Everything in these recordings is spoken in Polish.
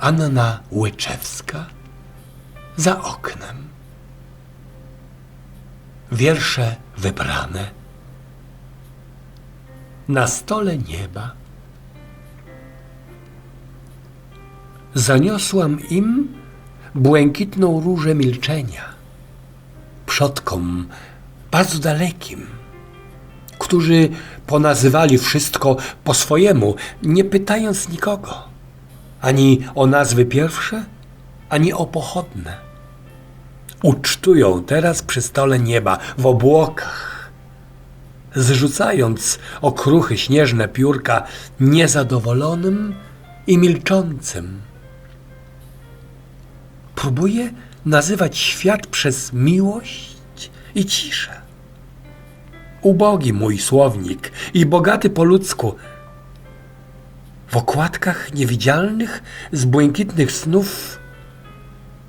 Anna Łyczewska za oknem. Wiersze wybrane. Na stole nieba. Zaniosłam im błękitną różę milczenia. Przodkom bardzo dalekim, którzy ponazywali wszystko po swojemu, nie pytając nikogo ani o nazwy pierwsze, ani o pochodne. Ucztują teraz przy stole nieba w obłokach, zrzucając okruchy śnieżne piórka niezadowolonym i milczącym. Próbuję nazywać świat przez miłość i ciszę. Ubogi mój słownik i bogaty po ludzku, w okładkach niewidzialnych z błękitnych snów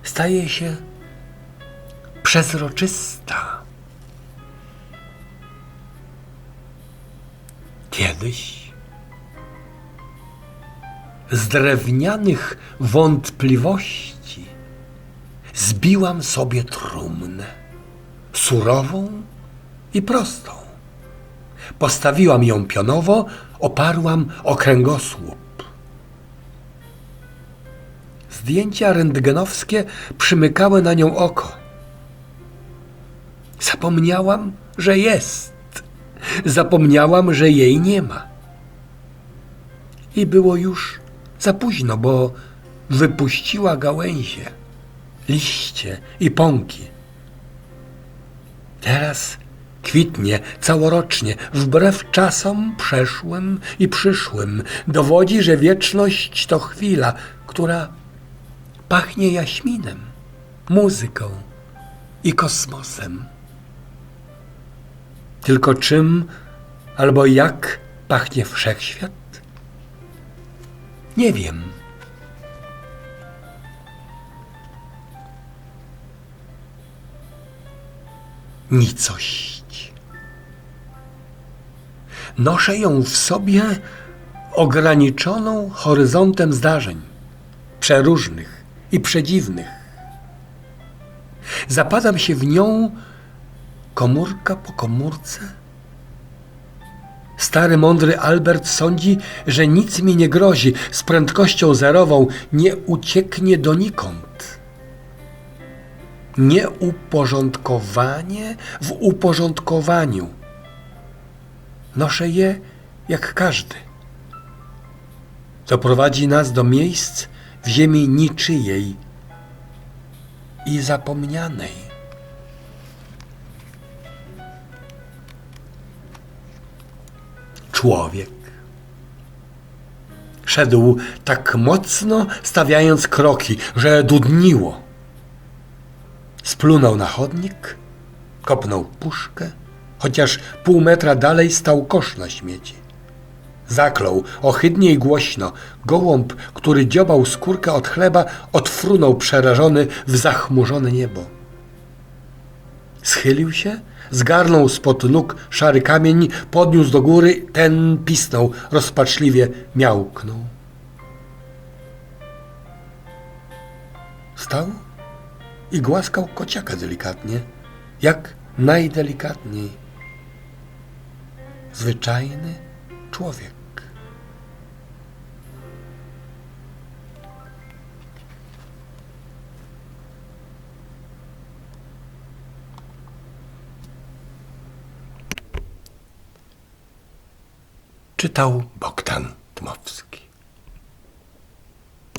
staje się przezroczysta. Kiedyś z drewnianych wątpliwości zbiłam sobie trumnę, surową i prostą. Postawiłam ją pionowo, oparłam o kręgosłup. Zdjęcia rentgenowskie przymykały na nią oko. Zapomniałam, że jest. Zapomniałam, że jej nie ma. I było już za późno, bo wypuściła gałęzie, liście i pąki. Teraz kwitnie całorocznie, wbrew czasom przeszłym i przyszłym. Dowodzi, że wieczność to chwila, która pachnie jaśminem, muzyką i kosmosem. Tylko czym albo jak pachnie wszechświat? Nie wiem. Nicość. Noszę ją w sobie ograniczoną horyzontem zdarzeń, przeróżnych i przedziwnych. Zapadam się w nią komórka po komórce. Stary, mądry Albert sądzi, że nic mi nie grozi, z prędkością zerową nie ucieknie donikąd. Nieuporządkowanie w uporządkowaniu. Noszę je jak każdy. Doprowadzi nas do miejsc w ziemi niczyjej i zapomnianej. Człowiek szedł tak mocno, stawiając kroki, że dudniło. Splunął na chodnik, kopnął puszkę, chociaż pół metra dalej stał kosz na śmieci. Zaklął ohydnie i głośno. Gołąb, który dziobał skórkę od chleba, odfrunął przerażony w zachmurzone niebo. Schylił się, zgarnął spod nóg szary kamień, podniósł do góry, ten pisnął, rozpaczliwie miałknął. Stał i głaskał kociaka delikatnie, jak najdelikatniej zwyczajny człowiek. Czytał Bogdan Tmowski.